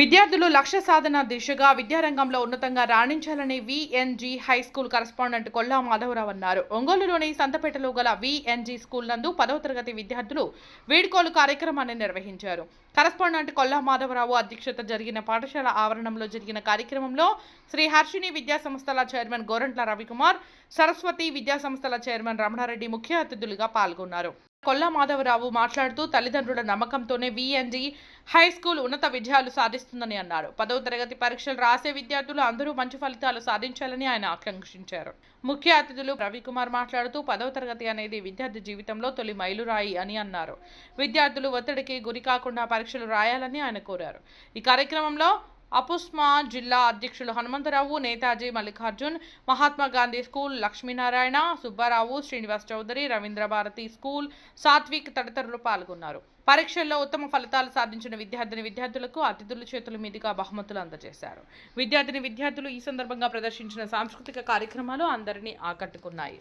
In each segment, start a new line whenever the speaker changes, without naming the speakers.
విద్యార్థులు లక్ష్య సాధన దిశగా విద్యారంగంలో ఉన్నతంగా రాణించాలని VNG high school correspondent Kolla Madhavarao అన్నారు. ఒంగోలులోని సంతపేటలో గల విఎన్జీ స్కూల్ నందు పదవ తరగతి విద్యార్థులు వీడ్కోలు కార్యక్రమాన్ని నిర్వహించారు. కరస్పాండెంట్ కొల్లా మాధవరావు అధ్యక్షత జరిగిన పాఠశాల ఆవరణంలో జరిగిన కార్యక్రమంలో శ్రీ హర్షిని విద్యా సంస్థల చైర్మన్ గోరంట్ల రవికుమార్ సరస్వతి విద్యా సంస్థల చైర్మన్ రమణారెడ్డి ముఖ్య అతిథులుగా పాల్గొన్నారు. కొల్లా మాధవరావు మాట్లాడుతూ తల్లిదండ్రుల నమ్మకంతోనే విఎన్జి హై స్కూల్ ఉన్నత విజయాలు సాధిస్తుందని అన్నారు. పదవ తరగతి పరీక్షలు రాసే విద్యార్థులు అందరూ మంచి ఫలితాలు సాధించాలని ఆయన ఆకాంక్షించారు. ముఖ్య అతిథులు రవికుమార్ మాట్లాడుతూ పదవ తరగతి అనేది విద్యార్థి జీవితంలో తొలి మైలురాయి అని అన్నారు. విద్యార్థులు ఒత్తిడికి గురి కాకుండా పరీక్షలు రాయాలని ఆయన కోరారు. ఈ కార్యక్రమంలో అపుస్మా జిల్లా అధ్యక్షులు హనుమంతరావు నేతాజీ మల్లికార్జున్ మహాత్మా గాంధీ స్కూల్ లక్ష్మీనారాయణ సుబ్బారావు శ్రీనివాస్ చౌదరి రవీంద్ర భారతి స్కూల్ సాత్విక్ తదితరులు పాల్గొన్నారు. పరీక్షల్లో ఉత్తమ ఫలితాలు సాధించిన విద్యార్థిని విద్యార్థులకు అతిథుల చేతుల మీదుగా బహుమతులు అందజేశారు. విద్యార్థిని విద్యార్థులు ఈ సందర్భంగా ప్రదర్శించిన సాంస్కృతిక కార్యక్రమాలు అందరినీ ఆకట్టుకున్నాయి.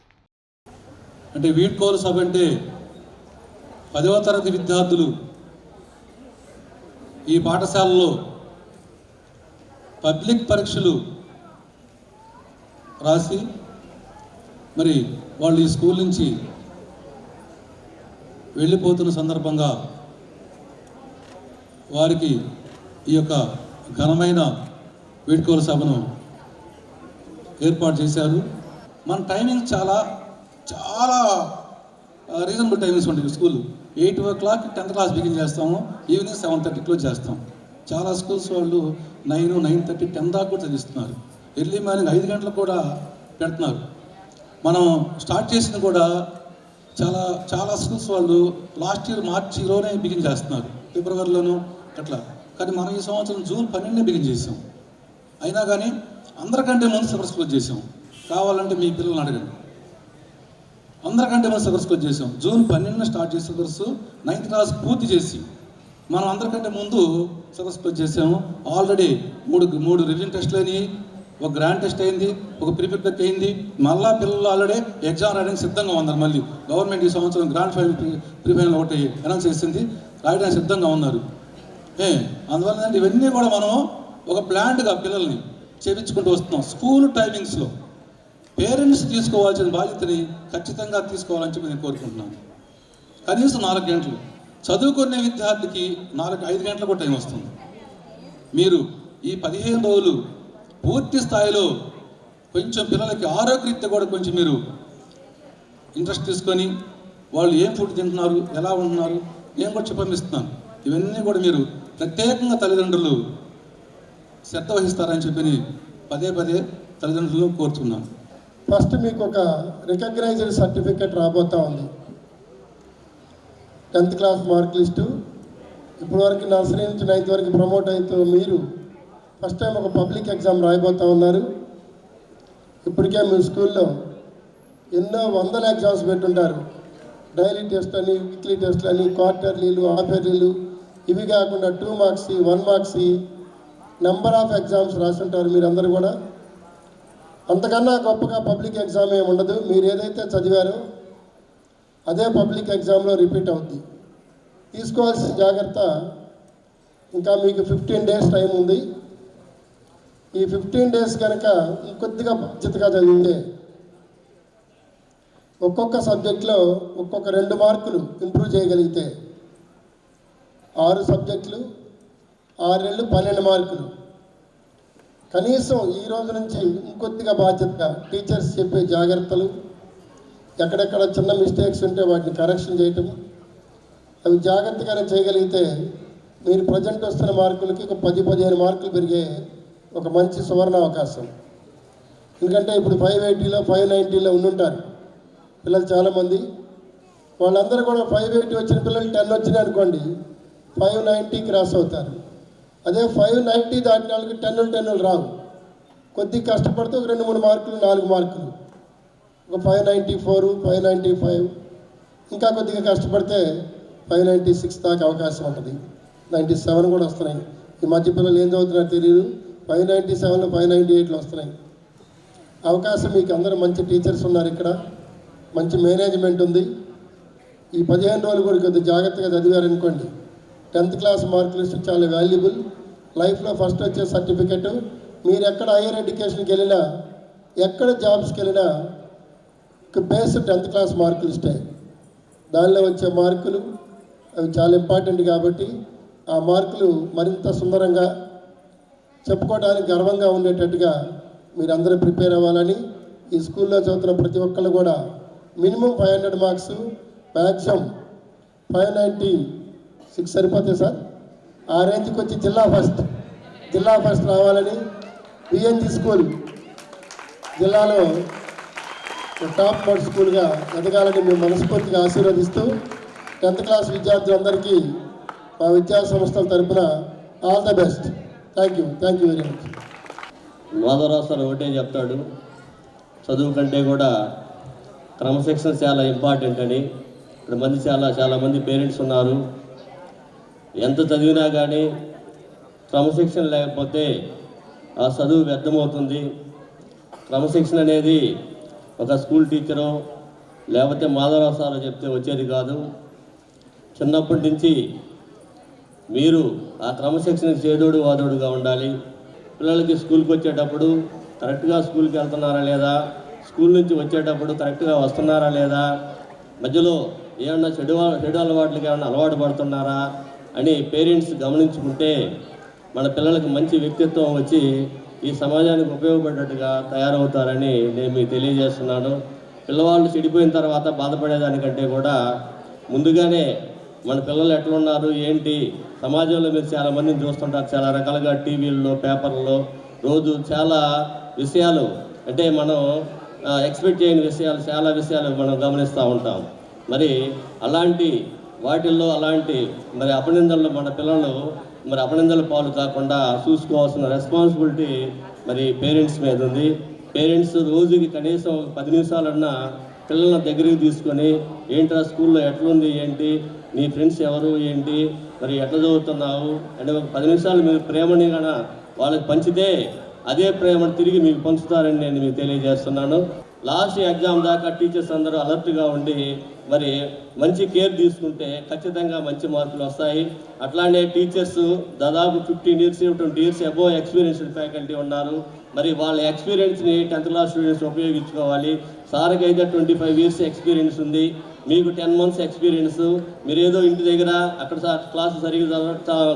అంటే వీడ్కోలు సభ అంటే పదవ తరగతి విద్యార్థులు ఈ పాఠశాలలో పబ్లిక్ పరీక్షలు రాసి మరి వాళ్ళు ఈ స్కూల్ నుంచి వెళ్ళిపోతున్న సందర్భంగా వారికి ఈ యొక్క ఘనమైన వేడుకోల సభను ఏర్పాటు చేశారు. మన టైమింగ్ చాలా చాలా రీజనబుల్ టైమింగ్స్ ఉంటాయి school. Eight o'clock tenth class begin చేస్తాము ఈవినింగ్ సెవెన్ థర్టీ క్లోజ్ చేస్తాం. చాలా స్కూల్స్ వాళ్ళు నైన్ నైన్ థర్టీ టెన్ దాకా కూడా చదివిస్తున్నారు. ఎర్లీ మార్నింగ్ ఐదు గంటలకు కూడా పెడుతున్నారు. మనం స్టార్ట్ చేసిన కూడా చాలా చాలా స్కూల్స్ వాళ్ళు లాస్ట్ ఇయర్ మార్చిలోనే బిగిన్ చేస్తున్నారు. ఫిబ్రవరిలోనూ అట్లా. కానీ మనం ఈ సంవత్సరం జూన్ పన్నెండునే బిగిన్ చేసాం. అయినా కానీ అందరికంటే ముందు సిలబస్ స్కూల్ చేసాం. కావాలంటే మీ పిల్లల్ని అడగండి. అందరికంటే మనం సిలబస్ స్కూల్ చేసాం. జూన్ పన్నెండున స్టార్ట్ చేసిన సిలబస్ నైన్త్ క్లాస్ పూర్తి చేసి మనం అందరికంటే ముందు సిలబస్ చేసాము. ఆల్రెడీ మూడు మూడు రివిజన్ టెస్ట్లు అయినాయి. ఒక గ్రాండ్ టెస్ట్ అయింది ఒక ప్రిపేర్ అయింది. మళ్ళా పిల్లలు ఆల్రెడీ ఎగ్జామ్ రాయడానికి సిద్ధంగా ఉన్నారు మళ్ళీ. గవర్నమెంట్ ఈ సంవత్సరం గ్రాండ్ ఫైనల్ ప్రిఫైనల్ ఒకటి అనౌన్స్ చేసింది. రాయడానికి సిద్ధంగా ఉన్నారు. ఏ అందువల్ల ఇవన్నీ కూడా మనం ఒక ప్లాంట్గా పిల్లల్ని చేపించుకుంటూ వస్తున్నాం. స్కూల్ టైమింగ్స్లో పేరెంట్స్ తీసుకోవాల్సిన బాధ్యతని ఖచ్చితంగా తీసుకోవాలని చెప్పి నేను కోరుకుంటున్నాను. కనీసం నాలుగు గంటలు. చదువుకునే విద్యార్థికి నాలుగు ఐదు గంటలకు టైం వస్తుంది. మీరు ఈ పదిహేను రోజులు పూర్తి స్థాయిలో కొంచెం పిల్లలకి ఆరోగ్యరీత్యా కూడా కొంచెం మీరు ఇంట్రెస్ట్ తీసుకొని వాళ్ళు ఏం ఫుడ్ తింటున్నారు ఎలా ఉంటున్నారు నేను కూడా చెప్పమిస్తున్నాను ఇవన్నీ కూడా మీరు ప్రత్యేకంగా తల్లిదండ్రులు శ్రద్ధ వహిస్తారని చెప్పి పదే పదే తల్లిదండ్రులు కోరుతున్నాను.
ఫస్ట్ మీకు ఒక రికగ్నైజ్డ్ సర్టిఫికేట్ రాబోతా ఉంది. Tenth class mark list. ఇప్పటివరకు నర్సరీ నుంచి నైన్త్ వరకు ప్రమోట్ అవుతూ మీరు ఫస్ట్ టైం ఒక పబ్లిక్ ఎగ్జామ్ రాయబోతా ఉన్నారు. ఇప్పటికే మీ స్కూల్లో ఎన్నో వందల ఎగ్జామ్స్ పెట్టుంటారు. డైలీ టెస్ట్ అని వీక్లీ టెస్ట్ అని క్వార్టర్లీలు హాఫ్ ఇయర్లీలు ఇవి కాకుండా two marks one marks number of exams రాస్తుంటారు మీరందరూ కూడా. అంతకన్నా గొప్పగా పబ్లిక్ ఎగ్జామ్ ఏమి ఉండదు. మీరు ఏదైతే చదివారో అదే పబ్లిక్ ఎగ్జామ్లో రిపీట్ అవుద్ది. తీసుకోవాల్సిన జాగ్రత్త ఇంకా మీకు ఫిఫ్టీన్ డేస్ టైం ఉంది. ఈ ఫిఫ్టీన్ డేస్ కనుక ఇంకొద్దిగా బాధ్యతగా చదివిందే ఒక్కొక్క సబ్జెక్ట్లో ఒక్కొక్క రెండు మార్కులు ఇంప్రూవ్ చేయగలిగితే ఆరు సబ్జెక్టులు ఆరు నెలలు పన్నెండు మార్కులు. కనీసం ఈ రోజు నుంచి ఇంకొద్దిగా బాధ్యతగా టీచర్స్ చెప్పే జాగ్రత్తలు ఎక్కడెక్కడ చిన్న మిస్టేక్స్ ఉంటే వాటిని కరెక్షన్ చేయటం అవి జాగ్రత్తగానే చేయగలిగితే మీరు ప్రజెంట్ వస్తున్న మార్కులకి ఒక పది పదిహేను మార్కులు పెరిగే ఒక మంచి సువర్ణ అవకాశం. ఎందుకంటే ఇప్పుడు ఫైవ్ ఎయిటీలో ఫైవ్ నైంటీలో ఉండుంటారు పిల్లలు చాలామంది. వాళ్ళందరూ కూడా ఫైవ్ ఎయిటీ వచ్చిన పిల్లలు టెన్ వచ్చినాయి అనుకోండి ఫైవ్ నైంటీ క్రాస్ అవుతారు. అదే ఫైవ్ నైంటీ దాటిన వాళ్ళకి టెన్నులు టెన్నులు రావు. కొద్దిగా కష్టపడితే ఒక రెండు మూడు మార్కులు నాలుగు మార్కులు. ఒక five ninety four five ninety five. ఇంకా కొద్దిగా కష్టపడితే ఫైవ్ నైంటీ సిక్స్ దాకా అవకాశం ఉంటుంది. నైంటీ సెవెన్ కూడా వస్తున్నాయి. ఈ మధ్య పిల్లలు ఏం చదువుతున్నారో తెలియదు five ninety seven five ninety ఎయిట్లో వస్తున్నాయి. అవకాశం మీకు అందరూ మంచి టీచర్స్ ఉన్నారు ఇక్కడ. మంచి మేనేజ్మెంట్ ఉంది. ఈ పదిహేను రోజులు కూడా కొద్దిగా జాగ్రత్తగా చదివారనుకోండి టెన్త్ క్లాస్ మార్క్ లిస్ట్ చాలా వాల్యుబుల్. లైఫ్లో ఫస్ట్ వచ్చే సర్టిఫికెట్. మీరు ఎక్కడ హైయర్ ఎడ్యుకేషన్కి వెళ్ళినా ఎక్కడ జాబ్స్కి వెళ్ళినా బేస్ టెన్త్ క్లాస్ మార్కులు ఇస్తాయి. దానిలో వచ్చే మార్కులు అవి చాలా ఇంపార్టెంట్ కాబట్టి ఆ మార్కులు మరింత సుందరంగా చెప్పుకోవడానికి గర్వంగా ఉండేటట్టుగా మీరందరూ ప్రిపేర్ అవ్వాలని ఈ స్కూల్లో చదువుతున్న ప్రతి ఒక్కళ్ళు కూడా minimum five hundred marks maximum five ninety six సరిపోతాయి సార్. ఆ రేంజ్కి వచ్చి జిల్లా ఫస్ట్ జిల్లా ఫస్ట్ రావాలని బిఎన్జి స్కూల్ జిల్లాలో టాప్ బర్డ్ స్కూల్గా ఎదగాలని మేము మనస్ఫూర్తిగా ఆశీర్వదిస్తూ టెన్త్ క్లాస్ విద్యార్థులందరికీ మా విద్యా సంస్థల తరపున all the best. Thank you thank you very much
Madhavarao sir ఒకటే చెప్తాడు. చదువు కంటే కూడా క్రమశిక్షణ చాలా ఇంపార్టెంట్ అని. ఇక్కడ మంది చాలా చాలామంది పేరెంట్స్ ఉన్నారు. ఎంత చదివినా కానీ క్రమశిక్షణ లేకపోతే ఆ చదువు వ్యర్థమవుతుంది. క్రమశిక్షణ అనేది ఒక స్కూల్ టీచరు లేకపోతే మాధవరావు సార్ చెప్తే వచ్చేది కాదు. చిన్నప్పటి నుంచి మీరు ఆ క్రమశిక్షణ చేదోడు వాదోడుగా ఉండాలి. పిల్లలకి స్కూల్కి వచ్చేటప్పుడు కరెక్ట్గా స్కూల్కి వెళ్తున్నారా లేదా? స్కూల్ నుంచి వచ్చేటప్పుడు కరెక్ట్గా వస్తున్నారా లేదా? మధ్యలో ఏమన్నా చెడు చెడు అలవాట్లకి ఏమన్నా అలవాటు పడుతున్నారా? అని పేరెంట్స్ గమనించుకుంటే మన పిల్లలకి మంచి వ్యక్తిత్వం వచ్చి ఈ సమాజానికి ఉపయోగపడేట్టుగా తయారవుతారని నేను మీకు తెలియజేస్తున్నాను. పిల్లవాళ్ళు చెడిపోయిన తర్వాత బాధపడేదానికంటే కూడా ముందుగానే మన పిల్లలు ఎట్లున్నారు ఏంటి? సమాజంలో మీరు చాలా మందిని చూస్తుంటారు చాలా రకాలుగా టీవీల్లో పేపర్లో రోజు చాలా విషయాలు అంటే మనం ఎక్స్పెక్ట్ చేయని విషయాలు చాలా విషయాలు మనం గమనిస్తూ ఉంటాం. మరి అలాంటి వాటిల్లో అలాంటి మరి అపనిందల్లో మన పిల్లలు మరి అపనిందల పాలు కాకుండా చూసుకోవాల్సిన రెస్పాన్సిబిలిటీ మరి పేరెంట్స్ మీద ఉంది. పేరెంట్స్ రోజుకి కనీసం ఒక పది నిమిషాలన్నా పిల్లల దగ్గరికి తీసుకొని ఏంట్రా స్కూల్లో ఎట్లుంది ఏంటి? నీ ఫ్రెండ్స్ ఎవరు ఏంటి? మరి ఎట్లా చదువుతున్నావు? అంటే ఒక పది నిమిషాలు మీరు ప్రేమని కన వాళ్ళకి పంచితే అదే ప్రేమను తిరిగి మీకు పంచుతారని నేను మీకు తెలియజేస్తున్నాను. లాస్ట్ ఎగ్జామ్ దాకా టీచర్స్ అందరూ అలర్ట్గా ఉండి మరి మంచి కేర్ తీసుకుంటే ఖచ్చితంగా మంచి మార్కులు వస్తాయి. అట్లానే టీచర్స్ దాదాపు fifteen years twenty years above experienced faculty ఉన్నారు. మరి వాళ్ళ ఎక్స్పీరియన్స్ని టెన్త్ క్లాస్ స్టూడెంట్స్ ఉపయోగించుకోవాలి. సార్కి అయితే ట్వంటీ ఫైవ్ ఇయర్స్ ఎక్స్పీరియన్స్ ఉంది. మీకు టెన్ మంత్స్ ఎక్స్పీరియన్స్. మీరు ఏదో ఇంటి దగ్గర అక్కడ క్లాస్ సరిగ్గా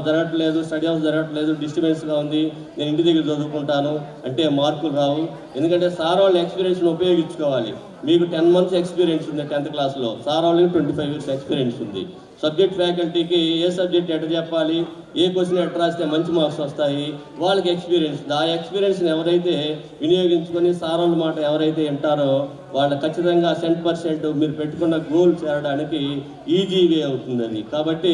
జరగట్లేదు స్టడీ హౌస్ జరగట్లేదు డిస్టర్బెన్స్గా ఉంది. నేను ఇంటి దగ్గర చదువుకుంటాను. అంటే మార్కులు రావు. ఎందుకంటే సార్ వాళ్ళ ఎక్స్పీరియన్స్ని ఉపయోగించుకోవాలి. మీకు టెన్ మంత్స్ ఎక్స్పీరియన్స్ ఉంది టెన్త్ క్లాస్లో. సార్ వాళ్ళకి ట్వంటీ ఫైవ్ ఇయర్స్ ఎక్స్పీరియన్స్ ఉంది. సబ్జెక్ట్ ఫ్యాకల్టీకి ఏ సబ్జెక్ట్ ఎట్ట చెప్పాలి ఏ క్వశ్చన్ ఎట్ట రాస్తే మంచి మార్క్స్ వస్తాయి వాళ్ళకి ఎక్స్పీరియన్స్ ఆ ఎక్స్పీరియన్స్ని ఎవరైతే వినియోగించుకొని సార్ వాళ్ళ మాట ఎవరైతే వింటారో వాళ్ళు ఖచ్చితంగా సెంట్ పర్సెంట్ మీరు పెట్టుకున్న గోల్ చేరడానికి ఈజీ వే అవుతుంది అది కాబట్టి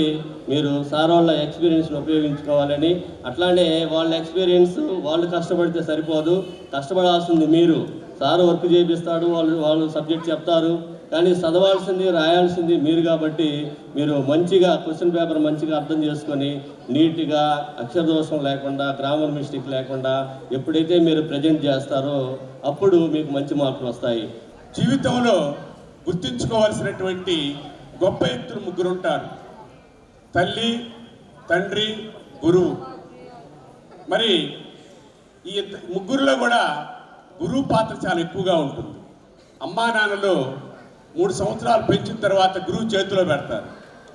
మీరు సార్ వాళ్ళ ఎక్స్పీరియన్స్ని ఉపయోగించుకోవాలని అట్లానే వాళ్ళ ఎక్స్పీరియన్స్ వాళ్ళు కష్టపడితే సరిపోదు కష్టపడాల్సింది మీరు. సార్ వర్క్ చేపిస్తాడు వాళ్ళు వాళ్ళు సబ్జెక్ట్ చెప్తారు కానీ చదవాల్సింది రాయాల్సింది మీరు కాబట్టి మీరు మంచిగా క్వశ్చన్ పేపర్ మంచిగా అర్థం చేసుకొని నీట్గా అక్షర దోషం లేకుండా గ్రామర్ మిస్టేక్ లేకుండా ఎప్పుడైతే మీరు ప్రజెంట్ చేస్తారో అప్పుడు మీకు మంచి మార్కులు వస్తాయి.
జీవితంలో గుర్తుంచుకోవాల్సినటువంటి గొప్ప వ్యక్తులు ముగ్గురు ఉంటారు. తల్లి తండ్రి గురువు. మరి ఈ ముగ్గురులో కూడా గురువు పాత్ర చాలా ఎక్కువగా ఉంటుంది. అమ్మా నాన్నలో మూడు సంవత్సరాలు పెంచిన తర్వాత గురువు చేతిలో పెడతారు.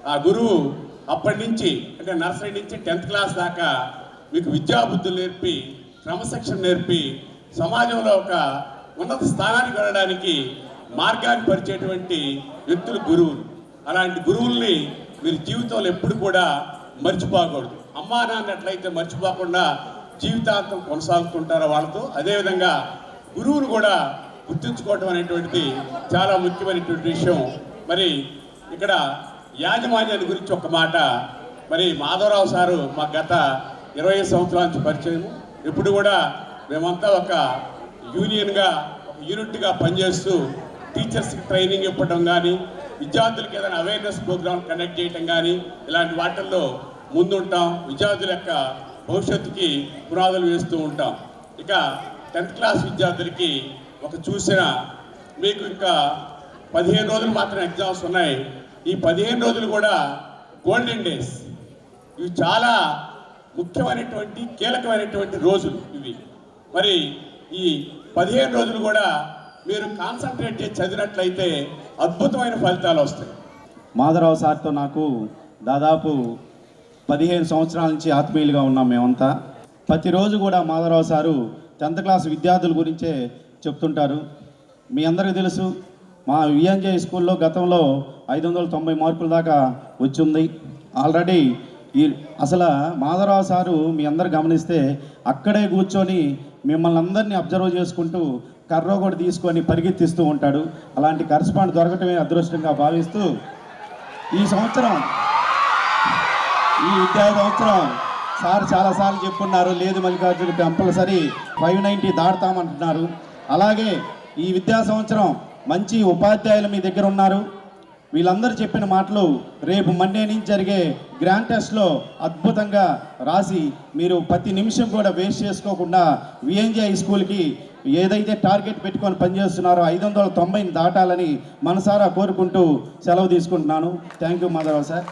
ఆ గురువు అప్పటి నుంచి అంటే నర్సరీ నుంచి టెన్త్ క్లాస్ దాకా మీకు విద్యాబుద్ధులు నేర్పి క్రమశిక్షణ నేర్పి సమాజంలో ఒక ఉన్నత స్థానానికి వెళ్ళడానికి మార్గాన్ని పరిచేటువంటి వ్యక్తులు గురువులు. అలాంటి గురువుల్ని మీరు జీవితంలో ఎప్పుడు కూడా మర్చిపోకూడదు. అమ్మా నాన్న ఎట్లయితే మర్చిపోకుండా జీవితాంతం కొనసాగుతుంటారో వాళ్ళతో అదేవిధంగా గురువును కూడా గుర్తుంచుకోవటం అనేటువంటిది చాలా ముఖ్యమైనటువంటి విషయం. మరి ఇక్కడ యాజమాన్యాన్ని గురించి ఒక మాట. మరి మాధవరావు సారు మా గత ఇరవై సంవత్సరాల నుంచి పరిచయం. ఇప్పుడు కూడా మేమంతా ఒక యూనియన్గా ఒక యూనిట్గా పనిచేస్తూ టీచర్స్కి ట్రైనింగ్ ఇవ్వడం కానీ విద్యార్థులకు ఏదైనా అవేర్నెస్ ప్రోగ్రామ్ కండక్ట్ చేయటం కానీ ఇలాంటి వాటిల్లో ముందుంటాం. విద్యార్థుల యొక్క భవిష్యత్తుకి పునాదులు వేస్తూ ఉంటాం. ఇక టెన్త్ క్లాస్ విద్యార్థులకి ఒక చూసిన మీకు ఇంకా పదిహేను రోజులు మాత్రం ఎగ్జామ్స్ ఉన్నాయి. ఈ పదిహేను రోజులు కూడా గోల్డెన్ డేస్ ఇవి చాలా ముఖ్యమైనటువంటి కీలకమైనటువంటి రోజులు ఇవి. మరి ఈ పదిహేను రోజులు కూడా మీరు కాన్సన్ట్రేట్ చేసి చదివినట్లయితే అద్భుతమైన ఫలితాలు వస్తాయి.
మాధవరావు సార్తో నాకు దాదాపు పదిహేను సంవత్సరాల నుంచి ఆత్మీయులుగా ఉన్నాం మేమంతా. ప్రతిరోజు కూడా మాధవరావు సారు టెన్త్ క్లాస్ విద్యార్థుల గురించే చెప్తుంటారు. మీ అందరికీ తెలుసు మా విఎన్జే స్కూల్లో గతంలో ఐదు వందల తొంభై మార్కుల దాకా వచ్చింది. ఆల్రెడీ ఈ అసలు మాధవరావు సారు మీ అందరు గమనిస్తే అక్కడే కూర్చొని మిమ్మల్ని అందరినీ అబ్జర్వ్ చేసుకుంటూ కర్ర కూడా తీసుకొని పరిగెత్తిస్తూ ఉంటాడు. అలాంటి కరస్పాండ్ దొరకటమే అదృష్టంగా భావిస్తూ ఈ సంవత్సరం ఈ విద్యా సంవత్సరం సార్ చాలాసార్లు చెప్పున్నారు లేదు మల్లికార్జున కంపల్సరీ ఫైవ్ నైంటీ దాటుతామంటున్నారు. అలాగే ఈ విద్యా సంవత్సరం మంచి ఉపాధ్యాయులు మీ దగ్గర ఉన్నారు. వీళ్ళందరూ చెప్పిన మాటలు రేపు మండే నుంచి జరిగే గ్రాండ్ టెస్ట్లో అద్భుతంగా రాసి మీరు ప్రతి నిమిషం కూడా వేస్ట్ చేసుకోకుండా విఎన్జే హై స్కూల్కి ఏదైతే టార్గెట్ పెట్టుకొని పనిచేస్తున్నారో ఐదు వందల తొంభైని దాటాలని మనసారా కోరుకుంటూ సెలవు తీసుకుంటున్నాను. Thank you Madhava sir.